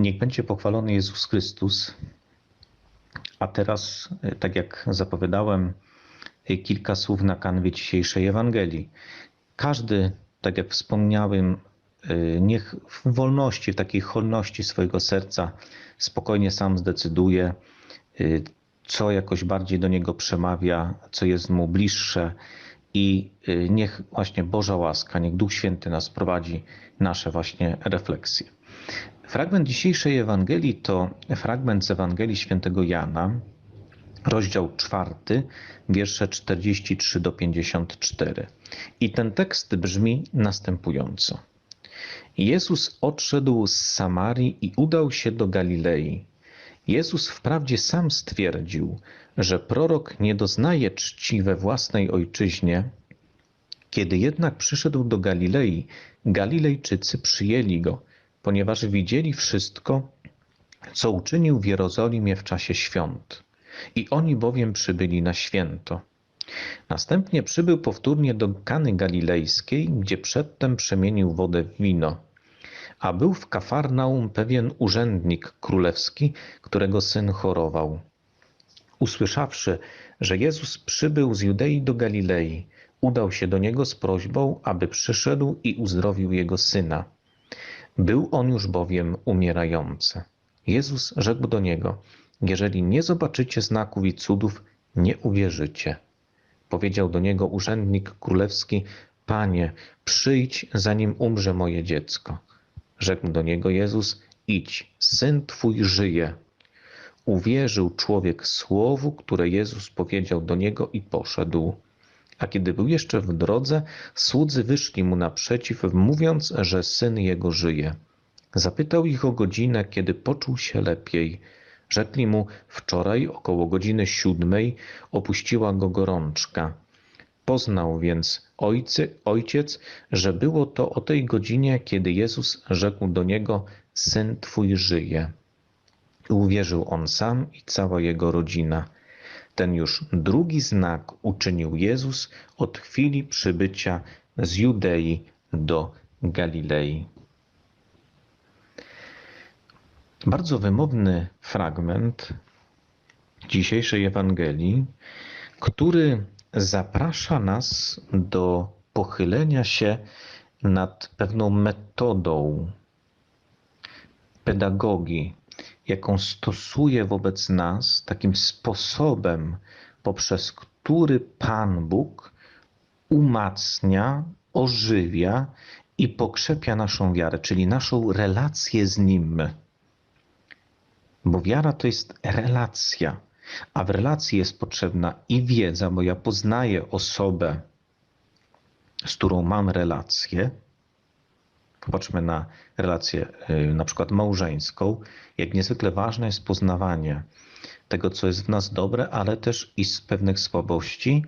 Niech będzie pochwalony Jezus Chrystus. A teraz, e, tak jak zapowiadałem, e, kilka słów na kanwie dzisiejszej Ewangelii. Każdy, tak jak wspomniałem, e, niech w wolności, w takiej holności swojego serca spokojnie sam zdecyduje, co jakoś bardziej do niego przemawia, co jest mu bliższe i niech właśnie Boża łaska, niech Duch Święty nas prowadzi nasze właśnie refleksje. Fragment dzisiejszej Ewangelii to fragment z Ewangelii świętego Jana, rozdział czwarty, wiersze 43 do 54. I ten tekst brzmi następująco. Jezus odszedł z Samarii i udał się do Galilei. Jezus wprawdzie sam stwierdził, że prorok nie doznaje czci we własnej ojczyźnie. Kiedy jednak przyszedł do Galilei, Galilejczycy przyjęli go – ponieważ widzieli wszystko, co uczynił w Jerozolimie w czasie świąt. I oni bowiem przybyli na święto. Następnie przybył powtórnie do Kany Galilejskiej, gdzie przedtem przemienił wodę w wino. A był w Kafarnaum pewien urzędnik królewski, którego syn chorował. Usłyszawszy, że Jezus przybył z Judei do Galilei, udał się do niego z prośbą, aby przyszedł i uzdrowił jego syna był on już bowiem umierający. Jezus rzekł do niego: Jeżeli nie zobaczycie znaków i cudów, nie uwierzycie. Powiedział do niego urzędnik królewski: Panie, przyjdź, zanim umrze moje dziecko. Rzekł do niego Jezus: Idź, syn twój żyje. Uwierzył człowiek słowu, które Jezus powiedział do niego i poszedł. A kiedy był jeszcze w drodze, słudzy wyszli mu naprzeciw, mówiąc, że syn jego żyje. Zapytał ich o godzinę, kiedy poczuł się lepiej. Rzekli mu, wczoraj około godziny siódmej opuściła go gorączka. Poznał więc ojcy, ojciec, że było to o tej godzinie, kiedy Jezus rzekł do niego, syn twój żyje. Uwierzył on sam i cała jego rodzina. Ten już drugi znak uczynił Jezus od chwili przybycia z Judei do Galilei. Bardzo wymowny fragment dzisiejszej Ewangelii, który zaprasza nas do pochylenia się nad pewną metodą pedagogii, jaką stosuje wobec nas, takim sposobem, poprzez który Pan Bóg umacnia, ożywia i pokrzepia naszą wiarę, czyli naszą relację z Nim. Bo wiara to jest relacja, a w relacji jest potrzebna i wiedza, bo ja poznaję osobę, z którą mam relację, Popatrzmy na relację y, na przykład małżeńską, jak niezwykle ważne jest poznawanie tego, co jest w nas dobre, ale też i z pewnych słabości,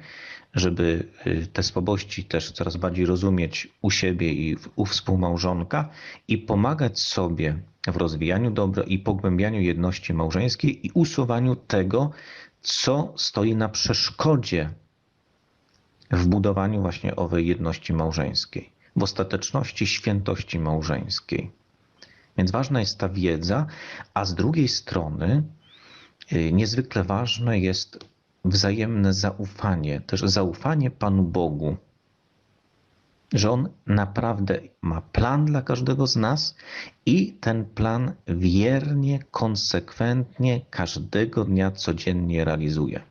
żeby y, te słabości też coraz bardziej rozumieć u siebie i u współmałżonka i pomagać sobie w rozwijaniu dobra i pogłębianiu jedności małżeńskiej i usuwaniu tego, co stoi na przeszkodzie w budowaniu właśnie owej jedności małżeńskiej w ostateczności świętości małżeńskiej. Więc ważna jest ta wiedza, a z drugiej strony y, niezwykle ważne jest wzajemne zaufanie, też zaufanie Panu Bogu, że On naprawdę ma plan dla każdego z nas i ten plan wiernie, konsekwentnie, każdego dnia, codziennie realizuje.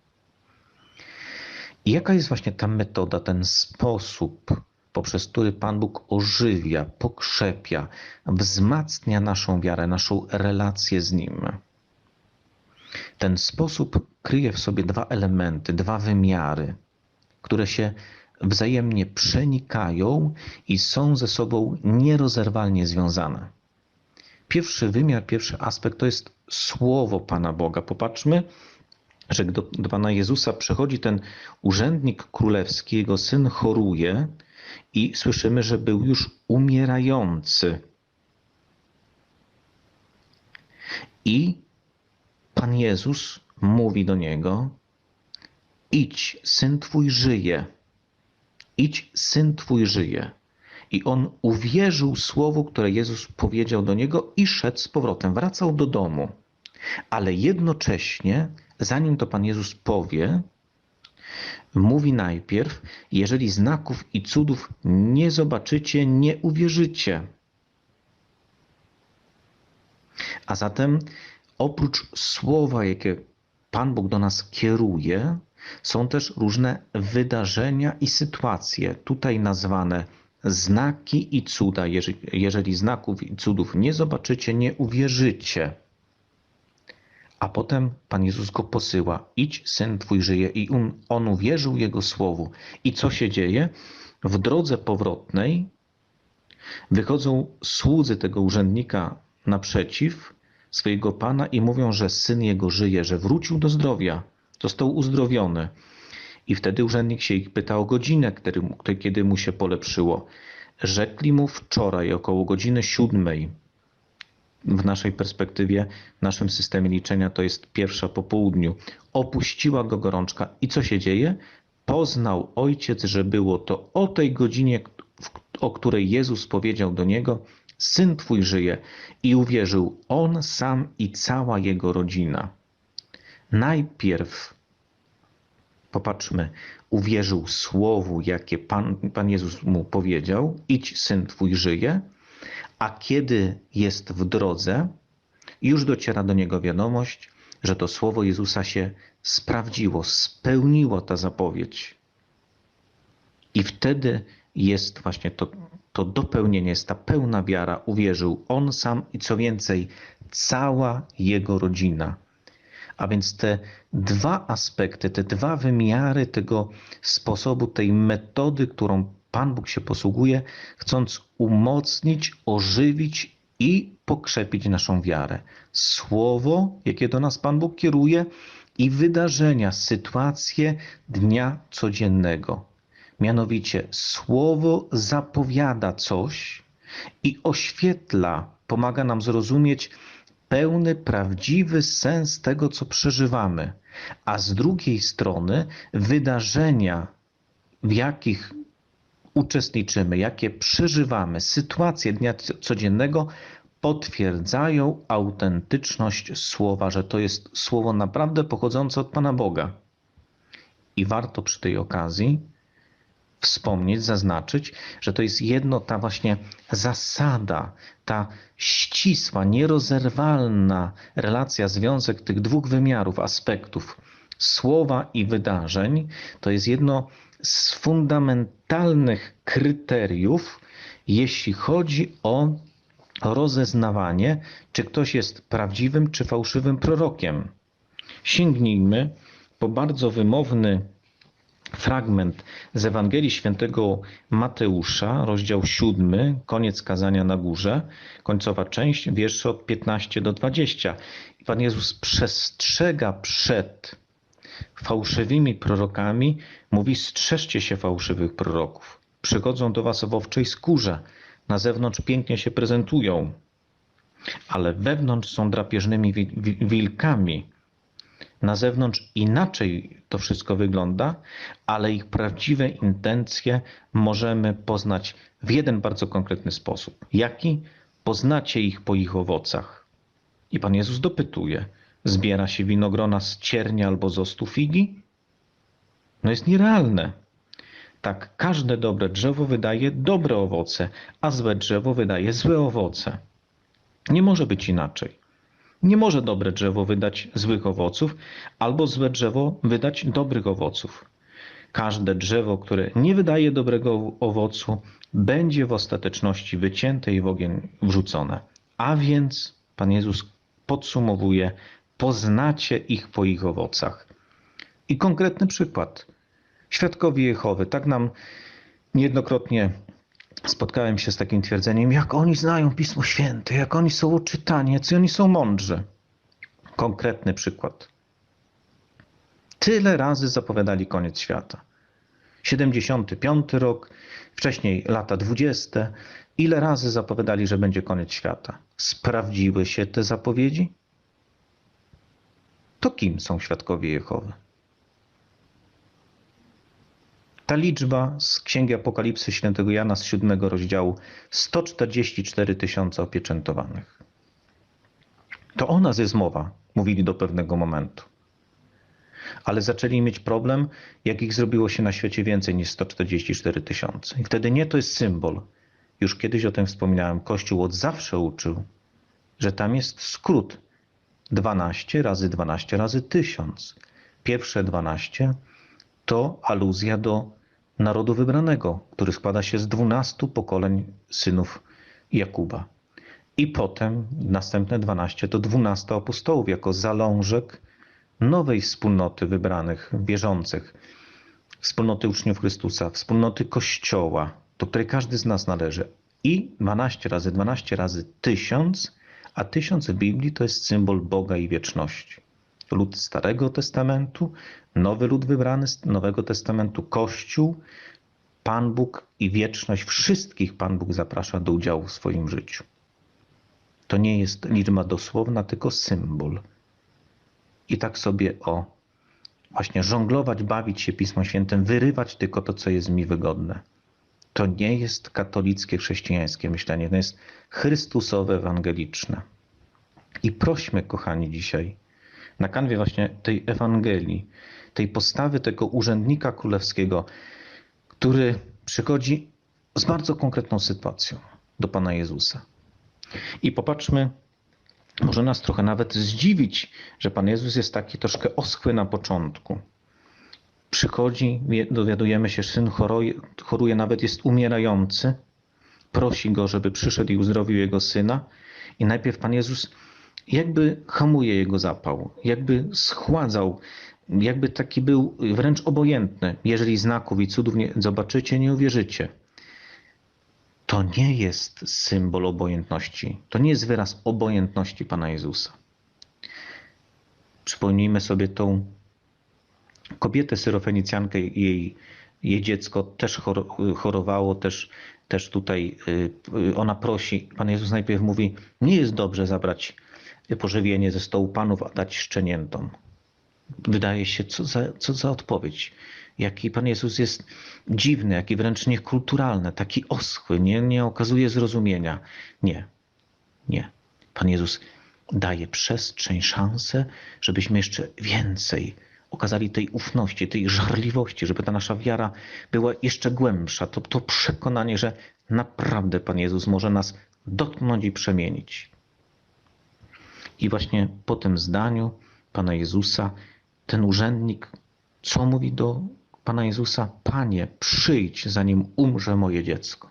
I jaka jest właśnie ta metoda, ten sposób, poprzez który Pan Bóg ożywia, pokrzepia, wzmacnia naszą wiarę, naszą relację z Nim. Ten sposób kryje w sobie dwa elementy, dwa wymiary, które się wzajemnie przenikają i są ze sobą nierozerwalnie związane. Pierwszy wymiar, pierwszy aspekt to jest słowo Pana Boga. Popatrzmy, że do, do Pana Jezusa przychodzi ten urzędnik królewski, jego syn choruje, i słyszymy, że był już umierający. I Pan Jezus mówi do niego: Idź, syn twój żyje. Idź, syn twój żyje. I on uwierzył słowu, które Jezus powiedział do niego i szedł z powrotem. Wracał do domu. Ale jednocześnie, zanim to Pan Jezus powie, mówi najpierw: Jeżeli znaków i cudów nie zobaczycie, nie uwierzycie. A zatem, oprócz słowa, jakie Pan Bóg do nas kieruje, są też różne wydarzenia i sytuacje, tutaj nazwane znaki i cuda. Jeżeli, jeżeli znaków i cudów nie zobaczycie, nie uwierzycie. A potem Pan Jezus go posyła: Idź, syn twój żyje. I on, on uwierzył jego słowu. I co się dzieje? W drodze powrotnej wychodzą słudzy tego urzędnika naprzeciw swojego pana i mówią, że syn jego żyje, że wrócił do zdrowia, został uzdrowiony. I wtedy urzędnik się ich pyta o godzinę, kiedy mu się polepszyło. Rzekli mu wczoraj około godziny siódmej. W naszej perspektywie, w naszym systemie liczenia to jest pierwsza po południu. Opuściła go gorączka. I co się dzieje? Poznał ojciec, że było to o tej godzinie, o której Jezus powiedział do niego: Syn twój żyje. I uwierzył on sam i cała jego rodzina. Najpierw, popatrzmy, uwierzył słowu, jakie Pan, Pan Jezus mu powiedział: Idź, syn twój żyje. A kiedy jest w drodze, już dociera do niego wiadomość, że to słowo Jezusa się sprawdziło, spełniło ta zapowiedź. I wtedy jest właśnie to, to dopełnienie, jest ta pełna wiara. Uwierzył on sam i co więcej, cała jego rodzina. A więc te dwa aspekty, te dwa wymiary tego sposobu, tej metody, którą Pan Bóg się posługuje, chcąc umocnić, ożywić i pokrzepić naszą wiarę. Słowo, jakie do nas Pan Bóg kieruje, i wydarzenia, sytuacje dnia codziennego. Mianowicie, słowo zapowiada coś i oświetla, pomaga nam zrozumieć pełny, prawdziwy sens tego, co przeżywamy. A z drugiej strony, wydarzenia, w jakich uczestniczymy, jakie przeżywamy, sytuacje dnia codziennego potwierdzają autentyczność słowa, że to jest słowo naprawdę pochodzące od Pana Boga. I warto przy tej okazji wspomnieć, zaznaczyć, że to jest jedno ta właśnie zasada, ta ścisła, nierozerwalna relacja, związek tych dwóch wymiarów, aspektów słowa i wydarzeń, to jest jedno z fundamentalnych kryteriów, jeśli chodzi o rozeznawanie, czy ktoś jest prawdziwym czy fałszywym prorokiem. Sięgnijmy po bardzo wymowny fragment z Ewangelii Świętego Mateusza, rozdział 7, koniec kazania na górze, końcowa część, wiersze od 15 do 20. Pan Jezus przestrzega przed fałszywymi prorokami, mówi: strzeżcie się fałszywych proroków. Przychodzą do was w owczej skórze, na zewnątrz pięknie się prezentują, ale wewnątrz są drapieżnymi wilkami. Na zewnątrz inaczej to wszystko wygląda, ale ich prawdziwe intencje możemy poznać w jeden bardzo konkretny sposób. Jaki? Poznacie ich po ich owocach. I Pan Jezus dopytuje: Zbiera się winogrona z ciernia albo z ostu figi? No jest nierealne. Tak, każde dobre drzewo wydaje dobre owoce, a złe drzewo wydaje złe owoce. Nie może być inaczej. Nie może dobre drzewo wydać złych owoców, albo złe drzewo wydać dobrych owoców. Każde drzewo, które nie wydaje dobrego owocu, będzie w ostateczności wycięte i w ogień wrzucone. A więc Pan Jezus podsumowuje poznacie ich po ich owocach. I konkretny przykład. Świadkowie Jehowy. Tak nam niejednokrotnie spotkałem się z takim twierdzeniem, jak oni znają Pismo Święte, jak oni są oczytani, jak oni są mądrzy. Konkretny przykład. Tyle razy zapowiadali koniec świata. 75 rok, wcześniej lata 20. Ile razy zapowiadali, że będzie koniec świata? Sprawdziły się te zapowiedzi? To kim są świadkowie Jehowy? Ta liczba z Księgi Apokalipsy świętego Jana z siódmego rozdziału 144 tysiące opieczętowanych. To o nas jest mowa, mówili do pewnego momentu. Ale zaczęli mieć problem, jak ich zrobiło się na świecie więcej niż 144 tysiące. I wtedy nie to jest symbol. Już kiedyś o tym wspominałem. Kościół od zawsze uczył, że tam jest skrót 12 razy 12 razy 1000. Pierwsze 12 to aluzja do narodu wybranego, który składa się z 12 pokoleń synów Jakuba. I potem następne 12 to 12 apostołów jako zalążek nowej wspólnoty wybranych, wierzących, wspólnoty uczniów Chrystusa, wspólnoty Kościoła, do której każdy z nas należy. I 12 razy 12 razy 1000, a 1000 w Biblii to jest symbol Boga i wieczności. Lud Starego Testamentu, nowy lud wybrany z Nowego Testamentu, Kościół, Pan Bóg i wieczność. Wszystkich Pan Bóg zaprasza do udziału w swoim życiu. To nie jest liczba dosłowna, tylko symbol. I tak sobie o właśnie żonglować, bawić się Pismem Świętym, wyrywać tylko to, co jest mi wygodne. To nie jest katolickie, chrześcijańskie myślenie, to jest chrystusowe, ewangeliczne. I prośmy, kochani, dzisiaj, na kanwie właśnie tej Ewangelii, tej postawy tego urzędnika królewskiego, który przychodzi z bardzo konkretną sytuacją do Pana Jezusa. I popatrzmy, może nas trochę nawet zdziwić, że Pan Jezus jest taki troszkę oschły na początku. Przychodzi, dowiadujemy się, że syn choruje, choruje, nawet jest umierający. Prosi go, żeby przyszedł i uzdrowił jego syna. I najpierw Pan Jezus jakby hamuje jego zapał, jakby schładzał, jakby taki był wręcz obojętny. Jeżeli znaków i cudów nie zobaczycie, nie uwierzycie. To nie jest symbol obojętności. To nie jest wyraz obojętności Pana Jezusa. Przypomnijmy sobie tą kobietę syrofenicjankę i jej, jej dziecko też chorowało, też, też tutaj y, ona prosi. Pan Jezus najpierw mówi, nie jest dobrze zabrać pożywienie ze stołu panów, a dać szczeniętom. Wydaje się, co za, co za odpowiedź. Jaki Pan Jezus jest dziwny, jaki wręcz niekulturalny, taki oschły, nie, nie okazuje zrozumienia. Nie, nie. Pan Jezus daje przestrzeń, szansę, żebyśmy jeszcze więcej okazali tej ufności, tej żarliwości, żeby ta nasza wiara była jeszcze głębsza. To, to przekonanie, że naprawdę Pan Jezus może nas dotknąć i przemienić. I właśnie po tym zdaniu Pana Jezusa ten urzędnik, co mówi do Pana Jezusa? Panie, przyjdź, zanim umrze moje dziecko.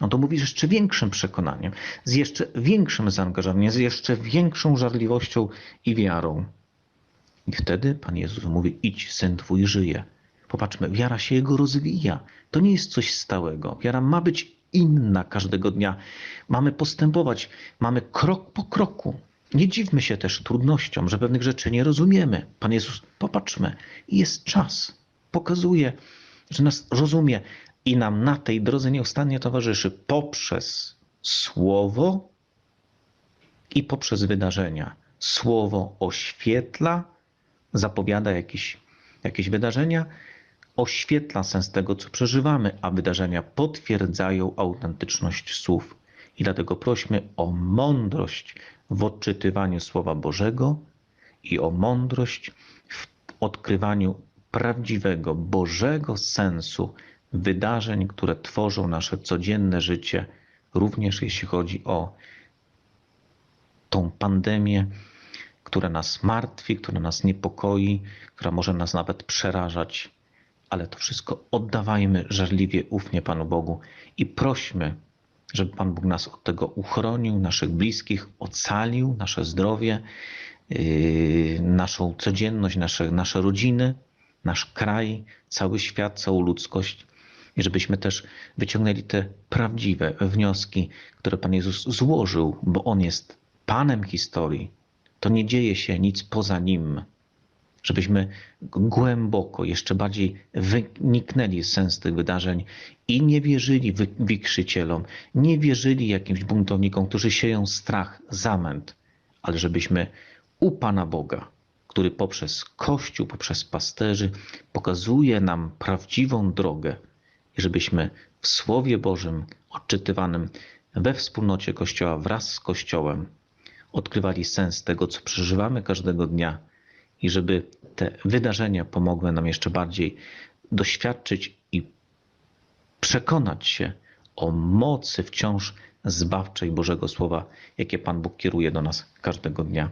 On to mówi z jeszcze większym przekonaniem, z jeszcze większym zaangażowaniem, z jeszcze większą żarliwością i wiarą. I wtedy Pan Jezus mówi: Idź, syn twój żyje. Popatrzmy, wiara się jego rozwija. To nie jest coś stałego. Wiara ma być inna każdego dnia. Mamy postępować, mamy krok po kroku. Nie dziwmy się też trudnościom, że pewnych rzeczy nie rozumiemy. Pan Jezus, popatrzmy, jest czas. Pokazuje, że nas rozumie i nam na tej drodze nieustannie towarzyszy poprzez słowo i poprzez wydarzenia. Słowo oświetla, zapowiada jakieś, jakieś wydarzenia, oświetla sens tego, co przeżywamy, a wydarzenia potwierdzają autentyczność słów. I dlatego prośmy o mądrość w odczytywaniu Słowa Bożego i o mądrość w odkrywaniu prawdziwego, Bożego sensu wydarzeń, które tworzą nasze codzienne życie, również jeśli chodzi o tą pandemię, która nas martwi, która nas niepokoi, która może nas nawet przerażać. Ale to wszystko oddawajmy żarliwie, ufnie Panu Bogu i prośmy, żeby Pan Bóg nas od tego uchronił, naszych bliskich, ocalił, nasze zdrowie, yy, naszą codzienność, nasze, nasze rodziny, nasz kraj, cały świat, całą ludzkość. I żebyśmy też wyciągnęli te prawdziwe wnioski, które Pan Jezus złożył, bo On jest Panem historii. To nie dzieje się nic poza Nim żebyśmy głęboko, jeszcze bardziej wyniknęli sens tych wydarzeń i nie wierzyli wikrzycielom, nie wierzyli jakimś buntownikom, którzy sieją strach, zamęt, ale żebyśmy u Pana Boga, który poprzez Kościół, poprzez pasterzy pokazuje nam prawdziwą drogę i żebyśmy w Słowie Bożym odczytywanym we wspólnocie Kościoła wraz z Kościołem odkrywali sens tego, co przeżywamy każdego dnia i żeby te wydarzenia pomogły nam jeszcze bardziej doświadczyć i przekonać się o mocy wciąż zbawczej Bożego Słowa, jakie Pan Bóg kieruje do nas każdego dnia.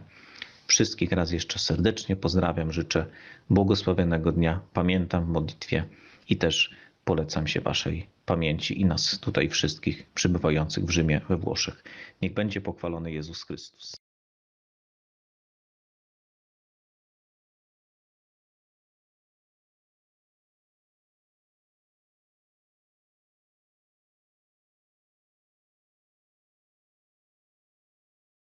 Wszystkich raz jeszcze serdecznie pozdrawiam, życzę błogosławionego dnia. Pamiętam w modlitwie i też polecam się Waszej pamięci i nas tutaj wszystkich przybywających w Rzymie we Włoszech. Niech będzie pochwalony Jezus Chrystus.